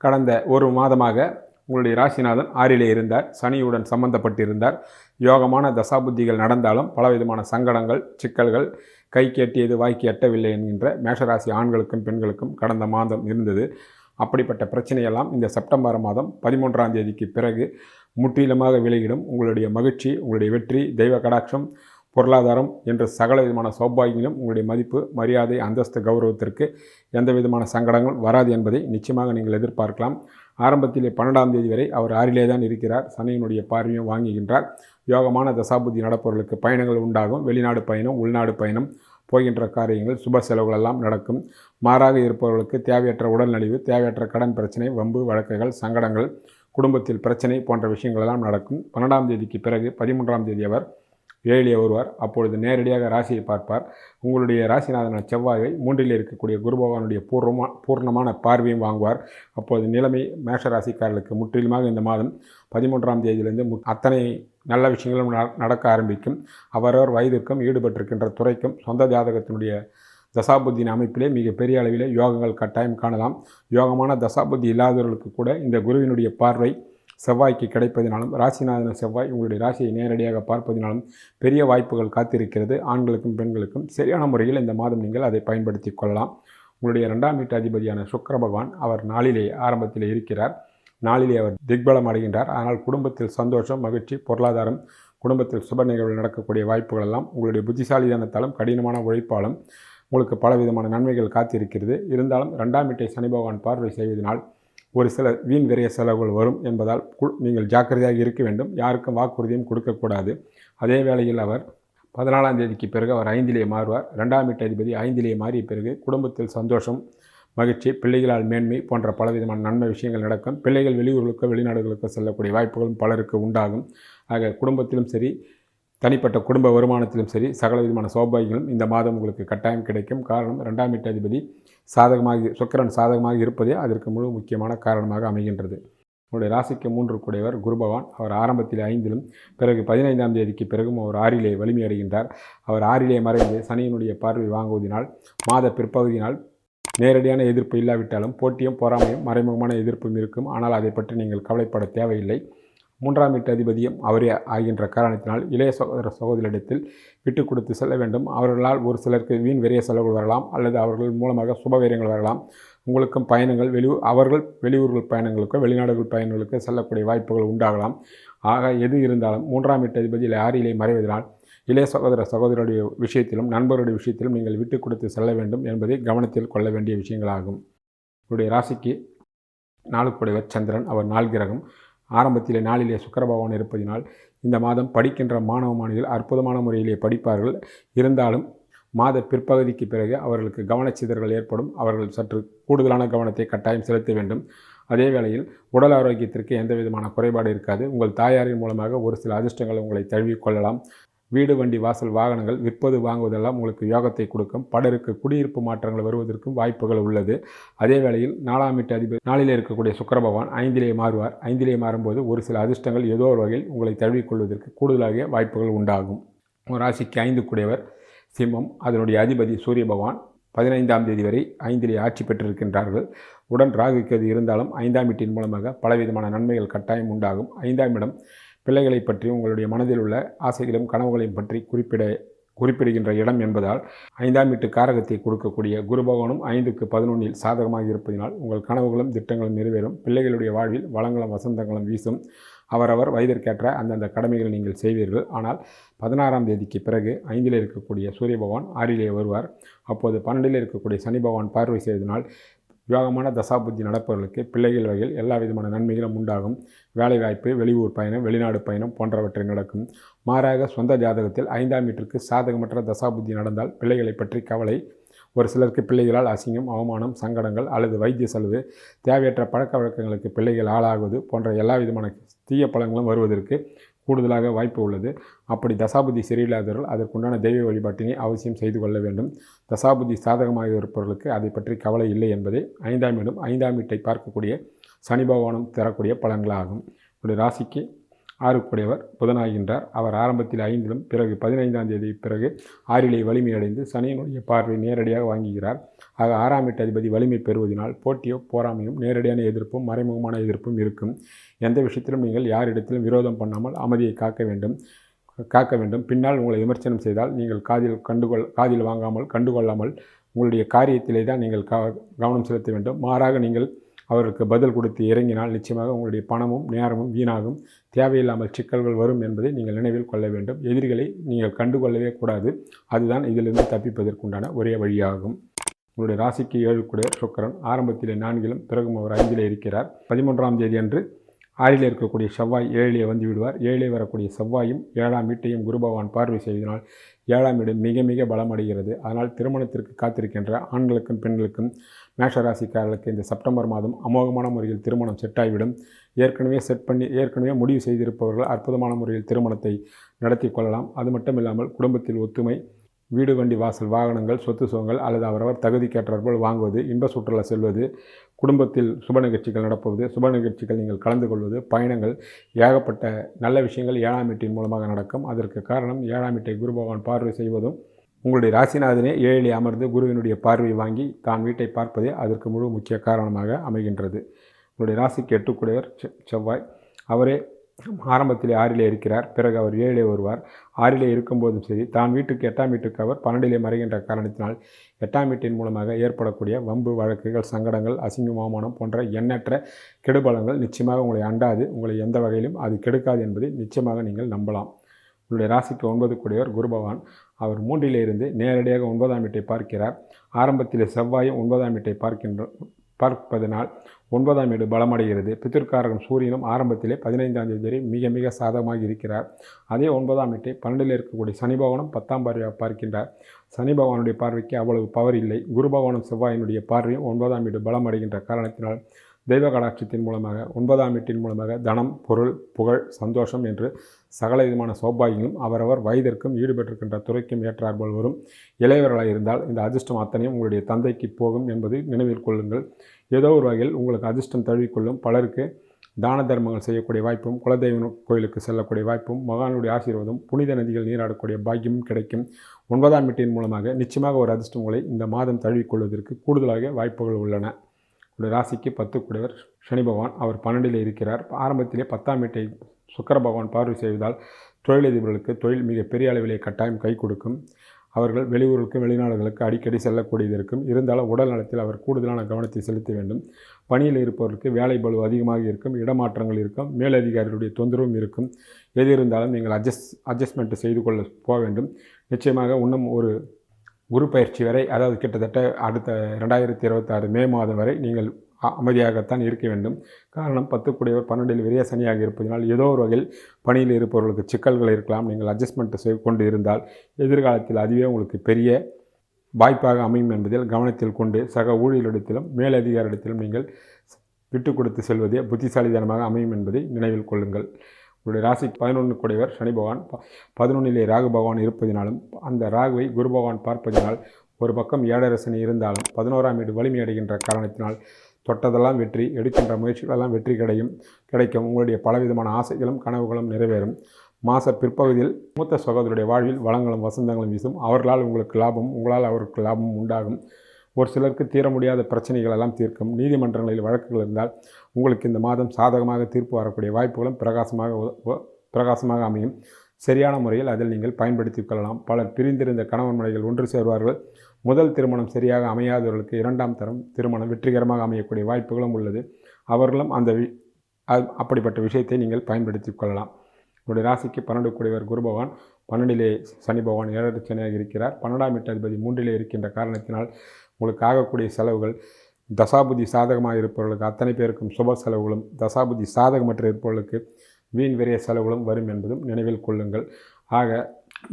கடந்த ஒரு மாதமாக உங்களுடைய ராசிநாதன் ஆறிலே இருந்தார் சனியுடன் சம்பந்தப்பட்டிருந்தார். யோகமான தசாபுத்திகள் நடந்தாலும் பலவிதமான சங்கடங்கள் சிக்கல்கள் கை கேட்டியது வாய்க்கு எட்டவில்லை என்கின்ற மேஷராசி ஆண்களுக்கும் பெண்களுக்கும் கடந்த மாதம் இருந்தது. அப்படிப்பட்ட பிரச்சனையெல்லாம் இந்த செப்டம்பர் மாதம் பதிமூன்றாம் தேதிக்கு பிறகு முற்றிலுமாக விலகிடும். உங்களுடைய மகிழ்ச்சி உங்களுடைய வெற்றி தெய்வ கடாட்சம் பொருளாதாரம் என்ற சகல விதமான சௌபாகியங்களும் உங்களுடைய மதிப்பு மரியாதை அந்தஸ்து கௌரவத்திற்கு எந்த விதமான சங்கடங்கள் வராது என்பதை நிச்சயமாக நீங்கள் எதிர்பார்க்கலாம். ஆரம்பத்திலே பன்னெண்டாம் தேதி வரை அவர் ஆறிலே தான் இருக்கிறார். சனியினுடைய பார்வையும் வாங்குகின்றார். யோகமான தசாபுத்தி நடப்பவர்களுக்கு பயணங்கள் உண்டாகும். வெளிநாடு பயணம் உள்நாடு பயணம் போகின்ற காரியங்கள் சுப செலவுகள் எல்லாம் நடக்கும். மாறாக இருப்பவர்களுக்கு தேவையற்ற உடல்நலிவு தேவையற்ற கடன் பிரச்சனை வம்பு வழக்குகள் சங்கடங்கள் குடும்பத்தில் பிரச்சனை போன்ற விஷயங்கள் எல்லாம் நடக்கும். பன்னெண்டாம் தேதிக்கு பிறகு பதிமூன்றாம் தேதி அவர் ஏழிலே வருவார் அப்பொழுது நேரடியாக ராசியை பார்ப்பார். உங்களுடைய ராசிநாதன செவ்வாயை மூன்றில் இருக்கக்கூடிய குரு பகவானுடைய பூர்வமா பூர்ணமான பார்வையும் வாங்குவார். அப்பொழுது நிலைமை மேஷ ராசிக்காரர்களுக்கு முற்றிலுமாக இந்த மாதம் பதிமூன்றாம் தேதியிலிருந்து மு அத்தனை நல்ல விஷயங்களும் நடக்க ஆரம்பிக்கும். அவரவர் வயதிற்கும் ஈடுபட்டிருக்கின்ற துறைக்கும் சொந்த ஜாதகத்தினுடைய தசாபுத்தியின் அமைப்பிலே மிக பெரிய அளவிலே யோகங்கள் கட்டாயம் காணலாம். யோகமான தசாபுத்தி இல்லாதவர்களுக்கு கூட இந்த குருவினுடைய பார்வை செவ்வாய்க்கு கிடைப்பதினாலும் ராசிநாதன செவ்வாய் உங்களுடைய ராசியை நேரடியாக பார்ப்பதினாலும் பெரிய வாய்ப்புகள் காத்திருக்கிறது. ஆண்களுக்கும் பெண்களுக்கும் சரியான முறையில் இந்த மாதம் நீங்கள் அதை பயன்படுத்தி கொள்ளலாம். உங்களுடைய ரெண்டாம் வீட்டு அதிபதியான சுக்கர பகவான் அவர் நாளிலே ஆரம்பத்தில் இருக்கிறார். நாளிலே அவர் திக்பலம் அடைகின்றார். ஆனால் குடும்பத்தில் சந்தோஷம் மகிழ்ச்சி பொருளாதாரம் குடும்பத்தில் சுப நிகழ்வுகள் நடக்கக்கூடிய வாய்ப்புகள் எல்லாம் உங்களுடைய புத்திசாலிதனத்தாலும் கடினமான உழைப்பாலும் உங்களுக்கு பலவிதமான நன்மைகள் காத்திருக்கிறது. இருந்தாலும் ரெண்டாம் வீட்டை சனி பகவான் பார்வை செய்வதனால் ஒரு சில வீண் விரைய செலவுகள் வரும் என்பதால் நீங்கள் ஜாக்கிரதையாக இருக்க வேண்டும். யாருக்கும் வாக்குறுதியும் கொடுக்கக்கூடாது. அதே வேளையில் அவர் பதினாலாம் தேதிக்கு பிறகு அவர் ஐந்திலே மாறுவார். ரெண்டாம் வீட்டு அதிபதி ஐந்திலே மாறிய பிறகு குடும்பத்தில் சந்தோஷம் மகிழ்ச்சி பிள்ளைகளால் மேன்மை போன்ற பலவிதமான நன்மை விஷயங்கள் நடக்கும். பிள்ளைகள் வெளியூர்களுக்கோ வெளிநாடுகளுக்கோ செல்லக்கூடிய வாய்ப்புகளும் பலருக்கு உண்டாகும். ஆக குடும்பத்திலும் சரி தனிப்பட்ட குடும்ப வருமானத்திலும் சரி சகல விதமான சௌபாகியங்களும் இந்த மாதம் உங்களுக்கு கட்டாயம் கிடைக்கும். காரணம் ரெண்டாம் வீட்டு அதிபதி சாதகமாக சுக்கரன் சாதகமாக இருப்பதே அதற்கு முழு முக்கியமான காரணமாக அமைகின்றது. உங்களுடைய ராசிக்கு மூன்று கூடையவர் குருபவான் அவர் ஆரம்பத்தில் ஐந்திலும் பிறகு பதினைந்தாம் தேதிக்கு பிறகும் அவர் ஆறிலே வலிமை அடைகின்றார். அவர் ஆறிலே மறைந்து சனியினுடைய பார்வை வாங்குவதனால் மாத பிற்பகுதியினால் நேரடியான எதிர்ப்பு இல்லாவிட்டாலும் போட்டியும் பொறாமையும் மறைமுகமான எதிர்ப்பும் இருக்கும். ஆனால் அதை பற்றி நீங்கள் கவலைப்பட தேவையில்லை. மூன்றாம் வீட்டு அதிபதியும் அவரே ஆகின்ற காரணத்தினால் இளைய சகோதர சகோதரிடத்தில் விட்டு கொடுத்து செல்ல வேண்டும். அவர்களால் ஒரு சிலருக்கு வீண் வெறிய செலவுகள் வரலாம் அல்லது அவர்கள் மூலமாக சுபவீரியங்கள் வரலாம். உங்களுக்கும் பயணங்கள் வெளியூர் அவர்கள் வெளியூர்கள் பயணங்களுக்கோ வெளிநாடுகள் பயணங்களுக்கு செல்லக்கூடிய வாய்ப்புகள் உண்டாகலாம். ஆக எது இருந்தாலும் மூன்றாம் வீட்டு அதிபதியில் ஆறிலே மறைவதனால் இளைய சகோதர சகோதரருடைய விஷயத்திலும் நண்பருடைய விஷயத்திலும் நீங்கள் விட்டு கொடுத்து செல்ல வேண்டும் என்பதை கவனத்தில் கொள்ள வேண்டிய விஷயங்களாகும். உங்களுடைய ராசிக்கு நாளுக்குடையவர் சந்திரன் அவர் நாள் கிரகம். ஆரம்பத்திலே நாளிலே சுக்கரபகவான் இருப்பதினால் இந்த மாதம் படிக்கின்ற மாணவ மாணவிகள் அற்புதமான முறையிலே படிப்பார்கள். இருந்தாலும் மாத பிற்பகுதிக்கு பிறகு அவர்களுக்கு கவனச்சிதறல் ஏற்படும். அவர்கள் சற்று கூடுதலான கவனத்தை கட்டாயம் செலுத்த வேண்டும். அதே வேளையில் உடல் ஆரோக்கியத்திற்கு எந்த விதமான குறைபாடு இருக்காது. உங்கள் தாயாரின் மூலமாக ஒரு சில அதிர்ஷ்டங்கள் உங்களை தழுவிக்கொள்ளலாம் வீடு வண்டி வாசல் வாகனங்கள் விற்பது வாங்குவதெல்லாம் உங்களுக்கு யோகத்தை கொடுக்கும். பலருக்கு குடியிருப்பு மாற்றங்கள் வருவதற்கும் வாய்ப்புகள் உள்ளது. அதே வேளையில் நாலாம் வீட்டு அதிபர் நாளிலே இருக்கக்கூடிய சுக்கர பகவான் ஐந்திலே மாறுவார். ஐந்திலே மாறும்போது ஒரு சில அதிர்ஷ்டங்கள் ஏதோ ஒரு வகையில் உங்களை தழுவிக்கொள்வதற்கு கூடுதலாக வாய்ப்புகள் உண்டாகும். ராசிக்கு ஐந்து கூடியவர் சிம்மம். அதனுடைய அதிபதி சூரிய பகவான் பதினைந்தாம் தேதி வரை ஐந்திலே ஆட்சி பெற்றிருக்கின்றார்கள். உடன் ராகுக்கு அது இருந்தாலும் ஐந்தாம் வீட்டின் மூலமாக பலவிதமான நன்மைகள் கட்டாயம் உண்டாகும். ஐந்தாம் இடம் பிள்ளைகளை பற்றி உங்களுடைய மனதில் உள்ள ஆசைகளும் கனவுகளையும் பற்றி குறிப்பிட குறிப்பிடுகின்ற இடம் என்பதால் ஐந்தாம் வீட்டு காரகத்தை கொடுக்கக்கூடிய குரு பகவானும் ஐந்துக்கு பதினொன்றில் சாதகமாக இருப்பதினால் உங்கள் கனவுகளும் திட்டங்களும் நிறைவேறும். பிள்ளைகளுடைய வாழ்வில் வளங்களும் வசந்தங்களும் வீசும். அவரவர் வயதிற்கேற்ற அந்தந்த கடமைகளை நீங்கள் செய்வீர்கள். ஆனால் பதினாறாம் தேதிக்கு பிறகு ஐந்தில் இருக்கக்கூடிய சூரிய பகவான் ஆறிலே வருவார். அப்போது பன்னெண்டில் இருக்கக்கூடிய சனி பகவான் பார்வை செய்ததினால் யோகமான தசாபுத்தி நடப்பவர்களுக்கு பிள்ளைகள் வகையில் எல்லா விதமான நன்மைகளும் உண்டாகும். வேலைவாய்ப்பு வெளியூர் பயணம் வெளிநாடு பயணம் போன்றவற்றை நடக்கும். மாறாக சொந்த ஜாதகத்தில் ஐந்தாம் வீட்டிற்கு சாதகமற்ற தசாபுத்தி நடந்தால் பிள்ளைகளை பற்றி கவலை. ஒரு சிலருக்கு பிள்ளைகளால் அசிங்கம் அவமானம் சங்கடங்கள் அல்லது வைத்திய செலவு தேவையற்ற பழக்க வழக்கங்களுக்கு பிள்ளைகள் ஆளாகுவது போன்ற எல்லா விதமான தீய பழங்களும் வருவதற்கு கூடுதலாக வாய்ப்பு உள்ளது. அப்படி தசாபுதி சரியில்லாதவர்கள் அதற்குண்டான தெய்வ வழிபாட்டினை அவசியம் செய்து கொள்ள வேண்டும். தசாபுதி சாதகமாக இருப்பவர்களுக்கு அதை பற்றி கவலை இல்லை என்பதை ஐந்தாம் இடம். ஐந்தாம் வீட்டை பார்க்கக்கூடிய சனி பகவானம் தரக்கூடிய பலன்களாகும். ஒரு ராசிக்கு ஆறுக்குடையவர் புதனாகின்றார். அவர் ஆரம்பத்தில் ஐந்திலும் பிறகு பதினைந்தாம் தேதி பிறகு ஆறிலே வலிமையடைந்து சனியினுடைய பார்வை நேரடியாக வாங்குகிறார். ஆக ஆறாம் எட்டு அதிபதி வலிமை பெறுவதனால் போட்டியோ போராமையும் நேரடியான எதிர்ப்பும் மறைமுகமான எதிர்ப்பும் இருக்கும். எந்த விஷயத்திலும் நீங்கள் யாரிடத்திலும் விரோதம் பண்ணாமல் அமைதியை காக்க வேண்டும். காக்க வேண்டும். பின்னால் உங்களை விமர்சனம் செய்தால் நீங்கள் காதில் கண்டுகொள் காதில் வாங்காமல் கண்டுகொள்ளாமல் உங்களுடைய காரியத்திலே தான் நீங்கள் கவனம் செலுத்த வேண்டும். மாறாக நீங்கள் அவருக்கு பதில் கொடுத்து இறங்கினால் நிச்சயமாக உங்களுடைய பணமும் நேரமும் வீணாகும். தேவையில்லாமல் சிக்கல்கள் வரும் என்பதை நீங்கள் நினைவில் கொள்ள வேண்டும். எதிரிகளை நீங்கள் கண்டுகொள்ளவே கூடாது. அதுதான் இதிலிருந்து தப்பிப்பதற்குண்டான ஒரே வழியாகும். உங்களுடைய ராசிக்கு ஏழு கூட சுக்கரன் ஆரம்பத்தில் நான்கிலும் பிறகும் அவர் ஐந்தில் இருக்கிறார். பதிமூன்றாம் தேதி அன்று ஆறில் இருக்கக்கூடிய செவ்வாய் ஏழிலே வந்து விடுவார். ஏழிலே வரக்கூடிய செவ்வாயும் ஏழாம் வீட்டையும் குரு பகவான் பார்வை செய்தனால் ஏழாம் வீடு மிக மிக பலமடைகிறது. அதனால் திருமணத்திற்கு காத்திருக்கின்ற ஆண்களுக்கும் பெண்களுக்கும் மேஷராசிக்காரர்களுக்கு இந்த செப்டம்பர் மாதம் அமோகமான முறையில் திருமணம் செட் ஆகிவிடும். ஏற்கனவே செட் பண்ணி ஏற்கனவே முடிவு செய்திருப்பவர்கள் அற்புதமான முறையில் திருமணத்தை நடத்தி கொள்ளலாம். அது மட்டும் இல்லாமல் குடும்பத்தில் ஒத்துமை வீடு வண்டி வாசல் வாகனங்கள் சொத்து சுகங்கள் அல்லது அவரவர் தகுதிக்கேற்றாற்போல் வாங்குவது இன்ப சுற்றுலா செல்வது குடும்பத்தில் சுப நிகழ்ச்சிகள் நடப்புவது சுப நிகழ்ச்சிகள் நீங்கள் கலந்து கொள்வது பயணங்கள் ஏகப்பட்ட நல்ல விஷயங்கள் ஏழாம் வீட்டின் மூலமாக நடக்கும். அதற்கு காரணம் ஏழாம் வீட்டை குரு பகவான் பார்வை செய்வதும் உங்களுடைய ராசிநாதனே ஏழிலே அமர்ந்து குருவினுடைய பார்வை வாங்கி தான் வீட்டை பார்ப்பதே அதற்கு முழு முக்கிய காரணமாக அமைகின்றது. உங்களுடைய ராசிக்கு எட்டுக்குடையவர் செவ்வாய். அவரே ஆரம்பத்தில் ஆறிலே இருக்கிறார் பிறகு அவர் ஏழிலே வருவார். ஆறிலே இருக்கும்போதும் சரி தான் வீட்டுக்கு எட்டாம் வீட்டுக்கு அவர் பன்னெண்டிலே மறைகின்ற காரணத்தினால் எட்டாம் வீட்டின் மூலமாக ஏற்படக்கூடிய வம்பு வழக்குகள் சங்கடங்கள் அசிங்கம் அவமானம் போன்ற எண்ணற்ற கெடுபலங்கள் நிச்சயமாக உங்களை அண்டாது. உங்களை எந்த வகையிலும் அது கெடுக்காது என்பதை நிச்சயமாக நீங்கள் நம்பலாம். உங்களுடைய ராசிக்கு ஒன்பது கூடியவர் குரு பகவான். அவர் மூன்றிலிருந்து நேரடியாக ஒன்பதாம் வீட்டை பார்க்கிறார். ஆரம்பத்தில் செவ்வாயும் ஒன்பதாம் வீட்டை பார்க்கின்ற பார்ப்பதனால் ஒன்பதாம் வீடு பலமடைகிறது. பித்திருக்காரகம் சூரியனும் ஆரம்பத்திலே பதினைந்தாம் தேதி வரை மிக மிக சாதகமாக இருக்கிறார். அதே ஒன்பதாம் வீட்டை பன்னெண்டில் இருக்கக்கூடிய சனி பகவானும் பத்தாம் பார்வையாக பார்க்கின்றார். சனி பகவானுடைய பார்வைக்கு அவ்வளவு பவர் இல்லை. குரு பகவானும் செவ்வாயினுடைய பார்வையும் ஒன்பதாம் வீடு பலமடைகின்ற காரணத்தினால் தெய்வ கடாட்சியத்தின் மூலமாக ஒன்பதாம் வீட்டின் மூலமாக தனம் பொருள் புகழ் சந்தோஷம் என்று சகல விதமான சௌபாகியங்களும் அவரவர் வயதிற்கும் ஈடுபட்டிருக்கின்ற துறைக்கும் ஏற்றாற்போல் வரும். இளையவர்களாக இருந்தால் இந்த அதிர்ஷ்டம் அத்தனையும் உங்களுடைய தந்தைக்கு போகும் என்பதை நினைவில் கொள்ளுங்கள். ஏதோ ஒரு வகையில் உங்களுக்கு அதிர்ஷ்டம் தழுவிக்கொள்ளும் பலருக்கு தான தர்மங்கள் செய்யக்கூடிய வாய்ப்பும் குலதெய்வ கோயிலுக்கு செல்லக்கூடிய வாய்ப்பும் மகானுடைய ஆசீர்வாதம் புனித நதிகள் நீராடக்கூடிய பாக்கியமும் கிடைக்கும். ஒன்பதாம் வீட்டின் மூலமாக நிச்சயமாக ஒரு அதிர்ஷ்டம் உங்களை இந்த மாதம் தழுவிக்கொள்வதற்கு கூடுதலாக வாய்ப்புகள் உள்ளன. உங்களுடைய ராசிக்கு பத்து கூடியவர் சனி பகவான். அவர் பன்னெண்டில் இருக்கிறார். ஆரம்பத்திலே பத்தாம் வீட்டை சுக்கர பகவான் பார்வை செய்வதால் தொழிலதிபர்களுக்கு தொழில் மிக பெரிய அளவிலே கட்டாயம் கை கொடுக்கும். அவர்கள் வெளியூர்களுக்கும் வெளிநாடுகளுக்கு அடிக்கடி செல்லக்கூடியது இருக்கும். இருந்தாலும் உடல் நலத்தில் அவர் கூடுதலான கவனத்தை செலுத்த வேண்டும். பணியில் இருப்பவர்களுக்கு வேலை பலு அதிகமாக இருக்கும். இடமாற்றங்கள் இருக்கும். மேலதிகாரிகளுடைய தொந்தரவும் இருக்கும். எது இருந்தாலும் நீங்கள் அட்ஜஸ்ட் அட்ஜஸ்ட்மெண்ட்டு செய்து கொள்ள போக வேண்டும். நிச்சயமாக இன்னும் ஒரு குரு பயிற்சி வரை அதாவது கிட்டத்தட்ட அடுத்த ரெண்டாயிரத்தி இருபத்தாறு மே மாதம் வரை நீங்கள் அமைதியாகத்தான் இருக்க வேண்டும். காரணம் பத்துக்குடையவர் பன்னெண்டில் விரைய சனியாக இருப்பதனால் ஏதோ ஒரு வகையில் பணியில் இருப்பவர்களுக்கு சிக்கல்கள் இருக்கலாம். நீங்கள் அட்ஜஸ்ட்மெண்ட் செய்து கொண்டு இருந்தால் எதிர்காலத்தில் அதுவே உங்களுக்கு பெரிய வாய்ப்பாக அமையும் என்பதில் கவனத்தில் கொண்டு சக ஊழியரிடத்திலும் மேலதிகாரிடத்திலும் நீங்கள் விட்டு கொடுத்து செல்வதே புத்திசாலிதனமாக அமையும் என்பதை நினைவில் கொள்ளுங்கள். உங்களுடைய ராசி பதினொன்று கூடையவர் சனி பகவான். பதினொன்றிலே ராகு பகவான் இருப்பதினாலும் அந்த ராகுவை குரு பகவான் பார்ப்பதினால் ஒரு பக்கம் ஏழரசனி இருந்தாலும் பதினோராம் வீடு வலிமை அடைகின்ற காரணத்தினால் தொட்டதெல்லாம் வெற்றி எடுக்கின்ற முயற்சிகளெல்லாம் வெற்றி கிடையும் கிடைக்கும். உங்களுடைய பலவிதமான ஆசைகளும் கனவுகளும் நிறைவேறும். மாத பிற்பகுதியில் மூத்த சகோதரருடைய வாழ்வில் வளங்களும் வசந்தங்களும் வீசும். அவர்களால் உங்களுக்கு லாபம் உங்களால் அவருக்கு லாபம் உண்டாகும். ஒரு சிலருக்கு தீர முடியாத பிரச்சனைகள் எல்லாம் தீர்க்கும். நீதிமன்றங்களில் வழக்குகள் இருந்தால் உங்களுக்கு இந்த மாதம் சாதகமாக தீர்ப்பு வரக்கூடிய வாய்ப்புகளும் பிரகாசமாக பிரகாசமாக அமையும். சரியான முறையில் அதில் நீங்கள் பயன்படுத்தி கொள்ளலாம். பலர் பிரிந்திருந்த கணவன் மனைகள் ஒன்று சேர்வார்கள். முதல் திருமணம் சரியாக அமையாதவர்களுக்கு இரண்டாம் தரம் திருமணம் வெற்றிகரமாக அமையக்கூடிய வாய்ப்புகளும் உள்ளது. அவர்களும் அந்த அப்படிப்பட்ட விஷயத்தை நீங்கள் பயன்படுத்தி கொள்ளலாம். உங்களுடைய ராசிக்கு பன்னெண்டு கூடியவர் குரு பகவான். பன்னெண்டிலே சனி பகவான் ஏழரை சனியாக இருக்கிறார். பன்னெண்டாம் எட்டு அதிபதி மூன்றிலே இருக்கின்ற காரணத்தினால் உங்களுக்கு ஆகக்கூடிய செலவுகள் தசாபுதி சாதகமாக இருப்பவர்களுக்கு அத்தனை பேருக்கும் சுப செலவுகளும் தசாபுதி சாதகமற்ற இருப்பவர்களுக்கு வீண் விரைய செலவுகளும் வரும் என்பதும் நினைவில் கொள்ளுங்கள். ஆக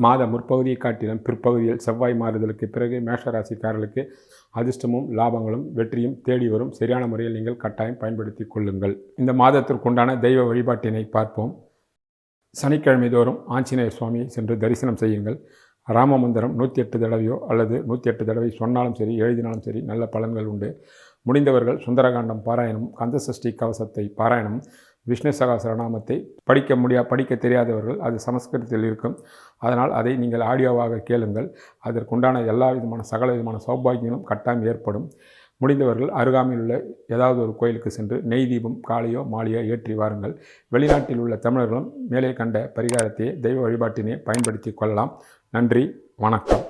மாத முற்பகுதியை காட்டிலும் பிற்பகுதியில் செவ்வாய் மாறுதலுக்கு பிறகு மேஷராசிக்காரர்களுக்கு அதிர்ஷ்டமும் லாபங்களும் வெற்றியும் தேடி வரும் சரியான முறையில் நீங்கள் கட்டாயம் பயன்படுத்தி கொள்ளுங்கள். இந்த மாதத்திற்குண்டான தெய்வ வழிபாட்டினை பார்ப்போம். சனிக்கிழமை தோறும் ஆஞ்சநேயர் சுவாமியை சென்று தரிசனம் செய்யுங்கள். ராமமந்திரம் நூற்றி எட்டு தடவையோ அல்லது நூற்றி எட்டு தடவை சொன்னாலும் சரி எழுதினாலும் சரி நல்ல பலன்கள் உண்டு. முடிந்தவர்கள் சுந்தரகாண்டம் பாராயணம் கந்தசஷ்டி கவசத்தை பாராயணம் விஷ்ணு சகசரநாமத்தை படிக்க முடியா படிக்க தெரியாதவர்கள் அது சமஸ்கிருதத்தில் இருக்கும். அதனால் அதை நீங்கள் ஆடியோவாக கேளுங்கள். அதற்குண்டான எல்லா விதமான சகல விதமான சௌபாகியங்களும் கட்டாயம் ஏற்படும். முடிந்தவர்கள் அருகாமையில் உள்ள ஏதாவது ஒரு கோயிலுக்கு சென்று நெய் தீபம் காலையோ மாலையோ ஏற்றி வாருங்கள். வெளிநாட்டில் உள்ள தமிழர்களும் மேலே கண்ட பரிகாரத்தையே தெய்வ வழிபாட்டினை பயன்படுத்தி கொள்ளலாம். நன்றி வணக்கம்.